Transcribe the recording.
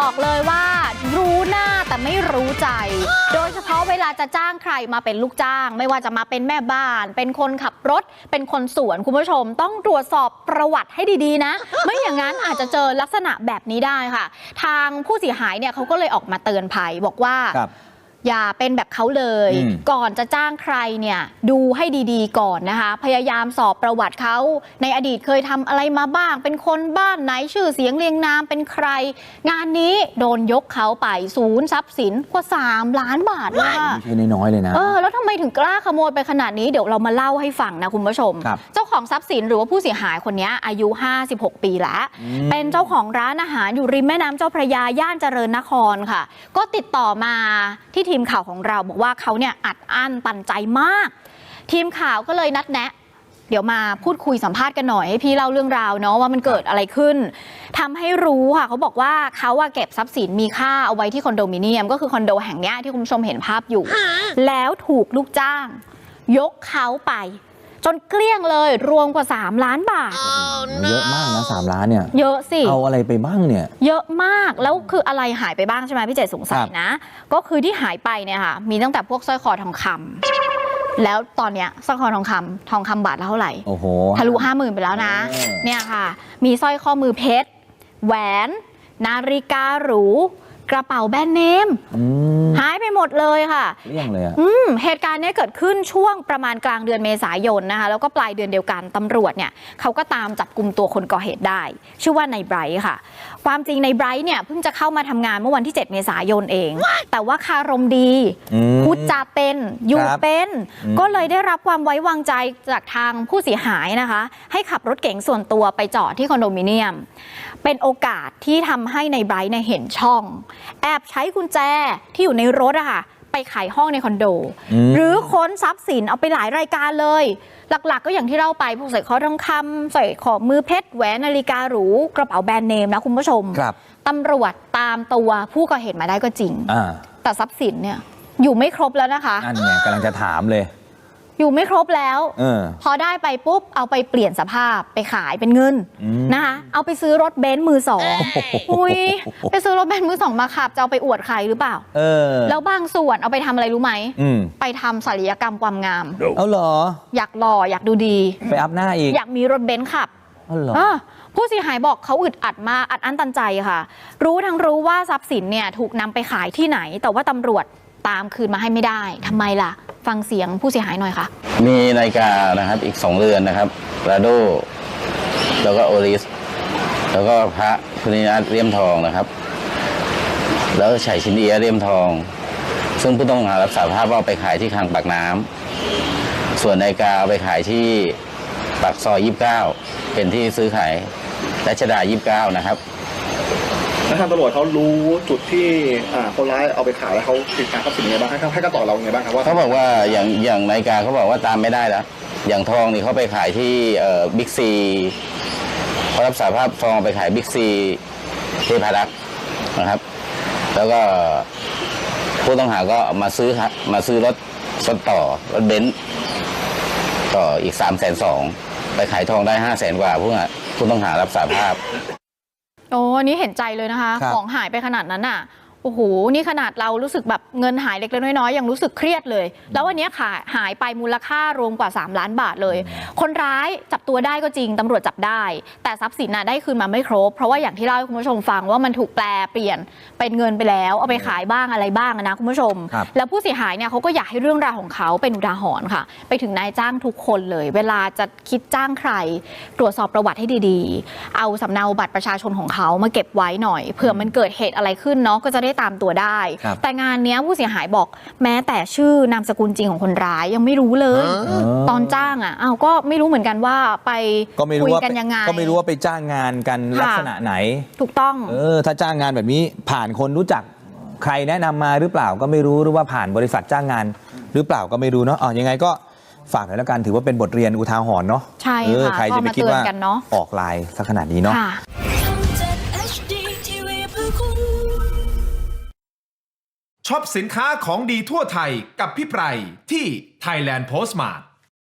บอกเลยว่า รู้หน้าแต่ไม่รู้ใจ โดยเฉพาะเวลาจะจ้างใครมาเป็นลูกจ้าง ไม่ว่าจะมาเป็นแม่บ้าน เป็นคนขับรถ เป็นคนสวนคุณผู้ชม ต้องตรวจสอบประวัติให้ดีๆนะ ไม่อย่างนั้นอาจจะเจอลักษณะแบบนี้ได้ค่ะ ทางผู้เสียหายเนี่ยเขาก็เลยออกมาเตือนภัยบอกว่า อย่าเป็นแบบเขาเลย อืม ก่อนจะจ้างใครเนี่ยดูให้ดีๆ ก่อนนะคะ พยายามสอบประวัติเขาในอดีตเคยทำอะไรมาบ้าง เป็นคนบ้านไหนชื่อเสียงเรียงนามเป็นใคร งานนี้โดนยกเขาไปศูนย์ทรัพย์สินกว่า 3 ล้านบาทเลยค่ะไม่ใช่น้อยๆเลยนะ เออแล้วทำไมถึงกล้าขโมยไปขนาดนี้เดี๋ยวเรามาเล่าให้ฟังนะคุณผู้ชม ครับ เจ้าของทรัพย์สินหรือว่าผู้เสียหายคนนี้อายุ 56 ปีแล้วอืมเป็นเจ้าของร้านอาหารอยู่ริมแม่น้ำเจ้าพระยาย่านเจริญนครค่ะ ก็ติดต่อมาที่ทีมข่าวของเราบอกว่าเขาเนี่ยอัดอั้นตันใจมาก ทีมข่าวก็เลยนัดแนะเดี๋ยวมาพูดคุยสัมภาษณ์กันหน่อยให้พี่เล่าเรื่องราวเนาะว่ามันเกิดอะไรขึ้นทำให้รู้ค่ะ เขาบอกว่าเขาอะเก็บทรัพย์สินมีค่าเอาไว้ที่คอนโดมิเนียม ก็คือคอนโดแห่งเนี้ยที่คุณผู้ชมเห็นภาพอยู่ แล้วถูกลูกจ้าง ยกเขาไป จนเกลี้ยงเลยรวมกว่า 3 ล้านบาท เยอะมากนะสามล้านเนี่ย เยอะสิ เอาอะไรไปบ้างเนี่ย เยอะมากแล้วคืออะไรหายไปบ้างใช่ไหมพี่เจสงสัยนะ ก็คือที่หายไปเนี่ยค่ะ มีตั้งแต่พวกสร้อยคอทองคำแล้วตอนเนี้ยสร้อยคอทองคำทองคำบาทละเท่าไหร่โอ้โหทะลุห้าหมื่นไปแล้วนะเออเนี่ยค่ะ มีสร้อยข้อมือเพชรแหวน นาฬิกาหรู กระเป๋าแบรนด์เนมอืมหายไปหมดเลยค่ะเลี่ยงเลยอะอืมเหตุการณ์เนี้เกิดขึ้นช่วงประมาณกลางเดือนเมษายนนะคะแล้วก็ปลายเดือนเดียวกันตำรวจเนี่ยเขาก็ตามจับกลุ่มตัวคนก่อเหตุได้ ชื่อว่านายไบรท์ค่ะ ความจริงในไบรท์เนี่ยเพิ่งจะเข้ามาทำงานเมื่อวันที่ 7 เมษายนเอง แต่ว่าคารมดีอืมพูดจาเป็นอยู่ครับเป็นอืมก็เลยได้รับความไว้วางใจจากทางผู้เสียหายนะคะ ให้ขับรถเก๋งส่วนตัวไปจอดที่คอนโดมิเนียม เป็นโอกาสที่ทำให้ในไบรท์เนี่ยเห็นช่อง แอบใช้กุญแจที่อยู่ในรถอะค่ะไปขายห้องในคอนโดอืมหรือค้นทรัพย์สินเอาไปหลายรายการเลย หลักๆ ก็อย่างที่เล่าไปพวกใส่คอทองคำใส่ขอมือเพชรแหวนนาฬิกาหรูกระเป๋าแบรนด์เนมนะคุณผู้ชมครับตำรวจตามตัวผู้ก่อเหตุมาได้ก็จริงอ่าแต่ทรัพย์สินเนี่ยอยู่ไม่ครบแล้วนะคะนั่นไงกำลังจะถามเลย อยู่ไม่ครบแล้วเออพอได้ไปปุ๊บเอาไปเปลี่ยนสภาพไปขายเป็นเงินอืมนะคะเอาไปซื้อรถเบนซ์มือสองอุ้ยไปซื้อรถเบนซ์มือสองมาขับจะเอาไปอวดใครหรือเปล่าเออแล้วบางส่วนเอาไปทำอะไรรู้ไหมอืมไปทำศัลยกรรมความงาม เอาเหรอ อยากหล่ออยากดูดีไปอัพหน้าอีกอยากมีรถเบนซ์ขับเอาเหรออะผู้เสียหายบอกเขาอึดอัดมากอัดอั้นตันใจค่ะ รู้ทั้งรู้ว่าทรัพย์สินเนี่ยถูกนำไปขายที่ไหน แต่ว่าตำรวจตามคืนมาให้ไม่ได้ทำไมล่ะ ฟังเสียงผู้เสียหายหน่อยค่ะ มีนาฬิกานะครับอีกสองเรือนนะครับราโด แล้วก็โอริส แล้วก็พระพุทธินัทเลี่ยมทองนะครับ แล้วก็ไฉชินเอียเลี่ยมทอง ซึ่งผู้ต้องหารับสารภาพว่าไปขายที่คลังปากน้ำส่วนนาฬิกาเอาไปขายที่ปากซอย 29 เป็นที่ซื้อขายรัชดา 29 นะครับ แล้วทางตำรวจเขารู้จุดที่อ่าคนร้ายเอาไปขายแล้วเขาติดการทรัพย์สินยังไงบ้างให้ให้กันต่อเรายังไงบ้างครับว่าเขาบอกว่าอย่างอย่างนาฬิกาเขาบอกว่าตามไม่ได้แล้ว อย่างทองนี่เขาไปขายที่บิ๊กซีเขารับสารภาพทองไปขายบิ๊กซีเทพารักษ์นะครับ แล้วก็ผู้ต้องหาก็มาซื้อครับมาซื้อรถรถต่อรถเบนซ์ต่ออีกสามแสนสองไปขายทองได้ห้าแสนกว่าผู้ต้องหาผู้ต้องหารับสารภาพ โอ้อันนี้เห็นใจเลยนะคะ ครับ ของหายไปขนาดนั้นน่ะ โอ้โห นี่ขนาดเรารู้สึกแบบเงินหายเล็กๆน้อยๆยังรู้สึกเครียดเลย แล้ววันนี้ขายหายไปมูลค่ารวมกว่า 3 ล้านบาทเลย คนร้ายจับตัวได้ก็จริงตำรวจจับได้ แต่ทรัพย์สินน่ะได้คืนมาไม่ครบ เพราะว่าอย่างที่เล่าให้คุณผู้ชมฟังว่ามันถูกแปลเปลี่ยนเป็นเงินไปแล้ว เอาไปขายบ้างอะไรบ้างอะนะคุณผู้ชมครับแล้วผู้เสียหายเนี่ยเขาก็อยากให้เรื่องราวของเขาเป็นอุทาหรณ์ค่ะ ไปถึงนายจ้างทุกคนเลย เวลาจะคิดจ้างใคร ตรวจสอบประวัติให้ดี ๆ เอาสำเนาบัตรประชาชนของเขามาเก็บไว้หน่อยเผื่อมันเกิดเหตุอะไรขึ้นเนาะก็จะได้ตามตัวได้ครับแต่งานเนี้ยผู้เสียหายบอกแม้แต่ชื่อนามสกุลจริงของคนร้ายยังไม่รู้เลยเออตอนจ้างอะอ้าวก็ไม่รู้เหมือนกันว่าไปก็ไม่รู้คุยว่ากันยังไงก็ไม่รู้ว่าไปจ้างงานกันค่ะลักษณะไหน ถูกต้องเออถ้าจ้างงานแบบนี้ผ่านคนรู้จักใครแนะนำมาหรือเปล่าก็ไม่รู้หรือว่าผ่านบริษัทจ้างงาน หรือเปล่าก็ไม่รู้เนาะอ๋อยังไงก็ฝากหน่อยแล้วกันถือว่าเป็นบทเรียนอุทาหรณ์เนาะใช่เออค่ะใครจะไปคิดก็มาเตือนว่ากันเนาะออกลายสักขนาดนี้เนาะ ช็อปสินค้าของดีทั่วไทยกับพี่ไพรที่ Thailand Postmart